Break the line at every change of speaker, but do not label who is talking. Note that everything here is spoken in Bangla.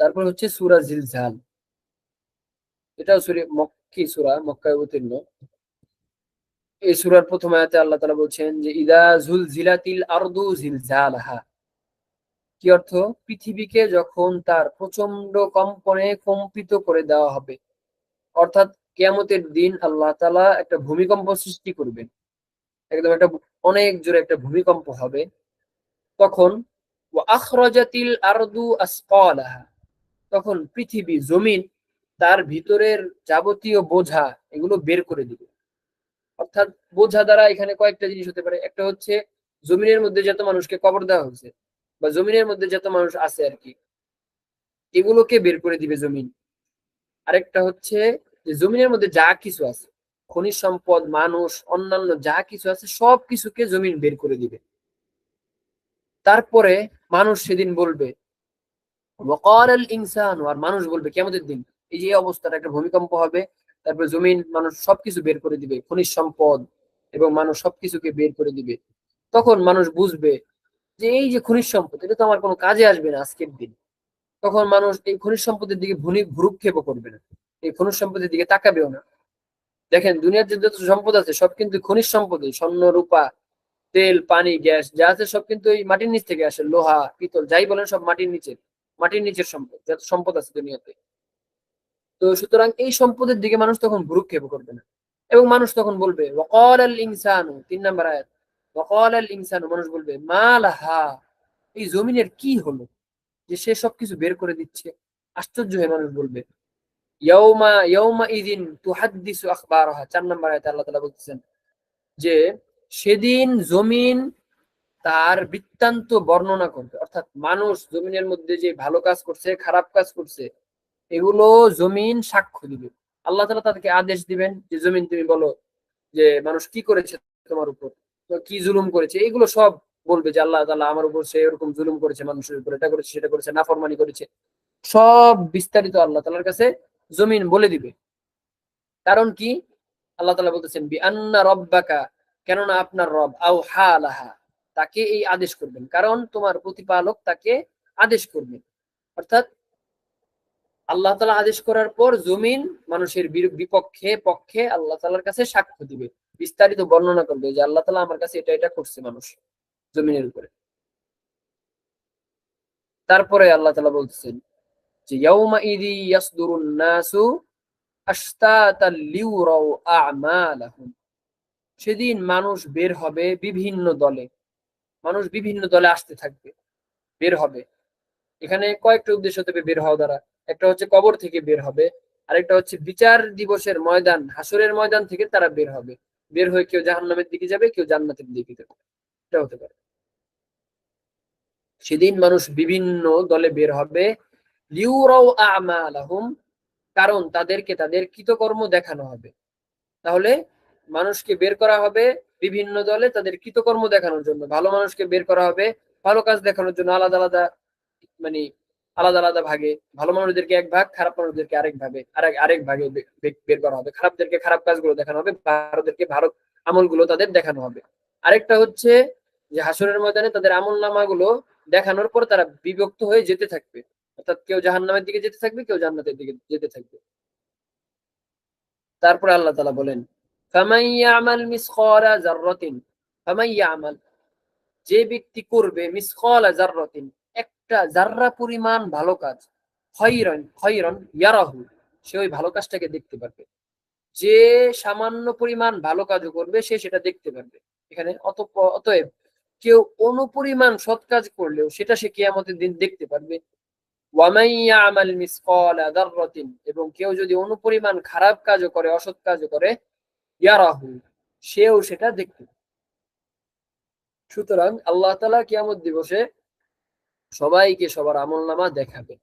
তারপর হচ্ছে সুরা জিলজাল। এটাও সুরে মক্কি সুরা, মক্কায় অবতীর্ণ। এই সুরার প্রথম আয়াতে আল্লাহ তালা বলছেন যে, ইদা জুল জিলাতিল আরদু জিলজালাহা। কি অর্থ? পৃথিবীকে যখন তার প্রচণ্ড কম্পনে কম্পিত করে দেওয়া হবে, অর্থাৎ কেয়ামতের দিন আল্লাহ তালা একটা ভূমিকম্প সৃষ্টি করবেন, একদম একটা অনেক জোরে একটা ভূমিকম্প হবে, তখন আখরাজাতিল আরদু আসকালাহা। তখন পৃথিবী, জমিন তার ভিতরের যাবতীয় বোঝা এগুলো বের করে দিবে। অর্থাৎ বোঝা দ্বারা এখানে কয়েকটা জিনিস হতে পারে। একটা হচ্ছে জমিনের মধ্যে যত মানুষকে কবর দেওয়া হয়েছে বা জমিনের মধ্যে যত মানুষ আছে আর কি, এগুলোকে বের করে দিবে জমিন। আরেকটা হচ্ছে যে জমিনের মধ্যে যা কিছু আছে, খনিজ সম্পদ, মানুষ, অন্যান্য যা কিছু আছে সব কিছুকে জমিন বের করে দিবে। তারপরে মানুষ সেদিন বলবে ইনসান, আর মানুষ বলবে কেমতের দিন, এই যে অবস্থাটা, একটা ভূমিকম্প হবে, তারপরে জমিন মানুষ সবকিছু বের করে দিবে, খনিজ সম্পদ এবং মানুষ সবকিছুকে বের করে দিবে। তখন মানুষ বুঝবে যে এই যে খনিজ সম্পদ, এটা তো আমার কোনো কাজে আসবে না আজকের দিন। তখন মানুষ এই খনিজ সম্পদের দিকে ভ্রুক্ষেপ করবে না। এই খনিজ সম্পদের দিকে তাকাবেও না। দেখেন, দুনিয়ার যে যত সম্পদ আছে, সব কিন্তু খনিজ সম্পদই স্বর্ণ, রূপা, তেল, পানি, গ্যাস, যা আছে সব কিন্তু এই মাটির নিচ থেকে আসে, লোহা, পিতল, যাই বলেন সব মাটির নিচে। মাটির নিচের সম্পদ যত সম্পদ আছে দুনিয়াতে। তো সুতরাং এই সম্পদের দিকে মানুষ তখন ভ্রুক্ষেপ করবে না। এবং মানুষ তখন বলবে ওয়াকাল আল ইনসানু তিন নম্বর আয়াত ওয়াকাল আল ইনসানু মানুষ বলবে, মালাহা এই জমিনের কি হলো? যে সে সবকিছু বের করে দিচ্ছে। আশ্চর্য হয়ে মানুষ বলবে, ইয়াউমা ইয়াউমা ইদিন তুহাদ্দিসু আখবারহা চার নম্বর আয়াতে আল্লাহ তাআলা বলতেছেন যে, সেদিন জমিন তার বৃত্তান্ত বর্ণনা করবে। অর্থাৎ মানুষ জমিনের মধ্যে যে ভালো কাজ করছে, খারাপ কাজ করছে, এগুলো জমিন সাক্ষ্য দিবে। আল্লাহ তালা তাদেরকে আদেশ দিবেন যে, জমিন তুমি বলো যে, মানুষ কি করেছে তোমার উপর? কি জুলুম করেছে? এগুলো সব বলবে যে, আল্লাহ তালা আমার উপর সে এরকম জুলুম করেছে, মানুষের উপর এটা করেছে, সেটা করেছে, নাফরমানি করেছে। সব বিস্তারিত আল্লাহ তালার কাছে জমিন বলে দিবে। কারণ কি? আল্লাহ তালা বলতেছেন বি আন্না রব্বাকা কেননা আপনার রব আও হা আলাহা তাকে এই আদেশ করবেন। কারণ তোমার প্রতিপালক তাকে আদেশ করবেন। অর্থাৎ আল্লাহ তালা আদেশ করার পর জমিন মানুষের বিপক্ষে, পক্ষে আল্লাহ তালার কাছে সাক্ষ্য দিবে। বিস্তারিত বর্ণনা করবে যে আল্লাহ তালা আমার কাছে এটা এটা করছে মানুষ জমিনের উপরে। তারপরে আল্লাহ তালা বলতেছেন যে, ইয়াউমা ইদি ইয়াসদুরুন নাসু আশতাতাল লিউরাউ আমালাহুম। সেদিন মানুষ বের হবে বিভিন্ন দলে। মানুষ বিভিন্ন দলে আসতে থাকবে, বের হবে। এখানে কয়েকটা উদ্দেশ্য থেকে বের হওয়া দ্বারা, একটা হচ্ছে কবর থেকে বের হবে, আরেকটা হচ্ছে বিচার দিবসের ময়দান হাসরের ময়দান থেকে তারা বের হবে। বের হয়ে কেউ জাহান্নামের দিকে যাবে, কেউ জান্নাতের দিকে যাবে। এটা হতে পারে। সেদিন মানুষ বিভিন্ন দলে বের হবে। কারণ তাদেরকে তাদের কৃতকর্ম দেখানো হবে। তাহলে মানুষকে বের করা হবে বিভিন্ন দলে তাদের কৃতকর্ম দেখানোর জন্য। ভালো মানুষকে বের করা হবে, ভালো কাজ দেখানোর জন্য আলাদা আলাদা মানে আলাদা আলাদা ভাগে। ভালো মানুষদেরকে এক ভাগ, খারাপ মানুষদেরকে আরেক ভাগে, আরেক আরেক ভাগে বের করা হবে। খারাপদেরকে খারাপ কাজগুলো দেখানো হবে, ভারতদেরকে ভারত আমলগুলো তাদের দেখানো হবে। আরেকটা হচ্ছে যে হাসরের ময়দানে তাদের আমল নামাগুলো দেখানোর পর তারা বিভক্ত হয়ে যেতে থাকবে। অর্থাৎ কেউ জাহান নামের দিকে যেতে থাকবে, কেউ জান্নাতের দিকে যেতে থাকবে। তারপরে আল্লাহ তালা বলেন যে ব্যক্তি করবে মিসকালা জাররাতিন একটা জাররা পরিমাণ ভালো কাজ খৈরন খৈরন ইয়ারাহু, সে ওই ভালো কাজটাকে দেখতে পারবে। যে সামান্য পরিমাণ ভালো কাজও করবে, সে সেটা দেখতে পারবে। এখানে অত অতএব কেউ অনুপরিমাণ সৎ কাজ করলেও সেটা সে কেয়ামতের দিন দেখতে পারবে। এবং কেউ যদি অনুপরিমাণ খারাপ কাজও করে, অসৎ কাজও করে ইয়ারাহু সেও সেটা দেখতে সুতরাং আল্লাহ তালা কিয়ামত দিবসে সবাইকে সবার আমল নামা দেখাবে।